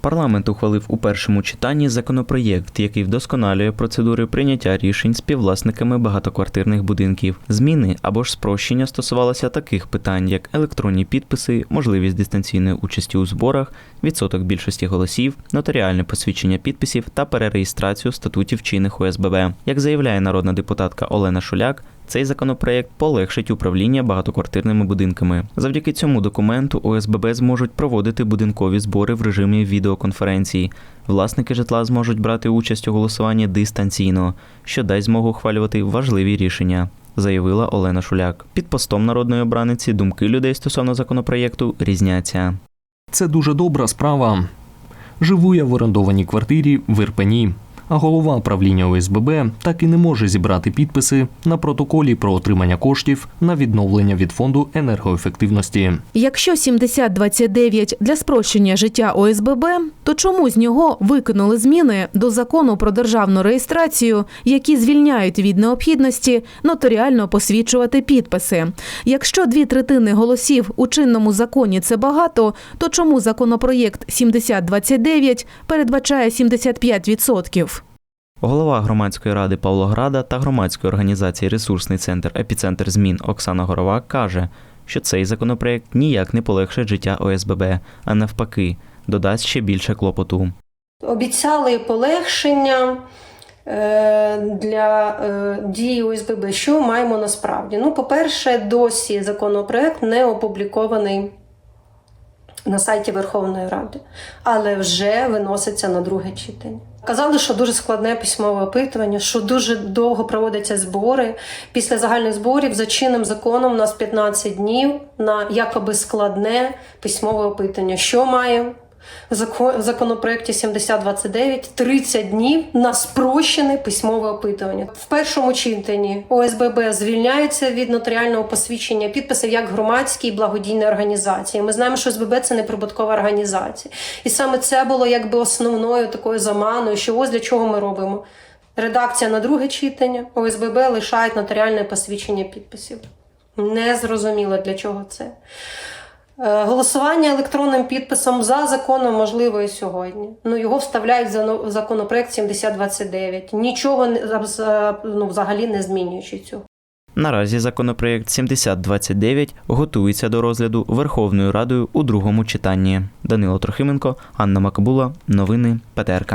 Парламент ухвалив у першому читанні законопроєкт, який вдосконалює процедури прийняття рішень співвласниками багатоквартирних будинків. Зміни або ж спрощення стосувалося таких питань, як електронні підписи, можливість дистанційної участі у зборах, відсоток більшості голосів, нотаріальне посвідчення підписів та перереєстрацію статутів чинних ОСББ. Як заявляє народна депутатка Олена Шуляк, цей законопроєкт полегшить управління багатоквартирними будинками. Завдяки цьому документу ОСББ зможуть проводити будинкові збори в режимі відеоконференції. Власники житла зможуть брати участь у голосуванні дистанційно, що дасть змогу ухвалювати важливі рішення. Заявила Олена Шуляк. Під постом народної обраниці думки людей стосовно законопроєкту різняться. Це дуже добра справа. Живу я в орендованій квартирі в Ірпені, а голова правління ОСББ так і не може зібрати підписи на протоколі про отримання коштів на відновлення від фонду енергоефективності. Якщо 7029 для спрощення життя ОСББ, то чому з нього викинули зміни до закону про державну реєстрацію, які звільняють від необхідності нотаріально посвідчувати підписи? Якщо дві третини голосів у чинному законі це багато, то чому законопроєкт 7029 передбачає 75%? Голова громадської ради Павлограда та громадської організації Ресурсний центр Епіцентр змін Оксана Горова каже, що цей законопроект ніяк не полегшить життя ОСББ, а навпаки, додасть ще більше клопоту. Обіцяли полегшення е, для е, дії ОСББ. Що маємо насправді? Ну, по-перше, досі законопроект не опублікований на сайті Верховної Ради, але вже виноситься на друге читання. Казали, що дуже складне письмове опитування, що дуже довго проводяться збори. Після загальних зборів за чинним законом у нас 15 днів на якоби складне письмове опитування. Що маємо? В законопроекті 7029 30 днів на спрощене письмове опитування. В першому читанні ОСББ звільняється від нотаріального посвідчення підписів як громадські і благодійні організації. Ми знаємо, що ОСББ це не прибуткова організація. І саме це було якби основною такою заманою, що ось для чого ми робимо. Редакція на друге читання, ОСББ лишають нотаріальне посвідчення підписів. Не зрозуміло для чого це. Е, Голосування електронним підписом за законом можливо і сьогодні. Ну його вставляють в законопроект 7029. Нічого ну, взагалі не змінюючи цього. Наразі законопроєкт 7029 готується до розгляду Верховною Радою у другому читанні. Данило Трохименко, Анна Макабула, новини ПТРК.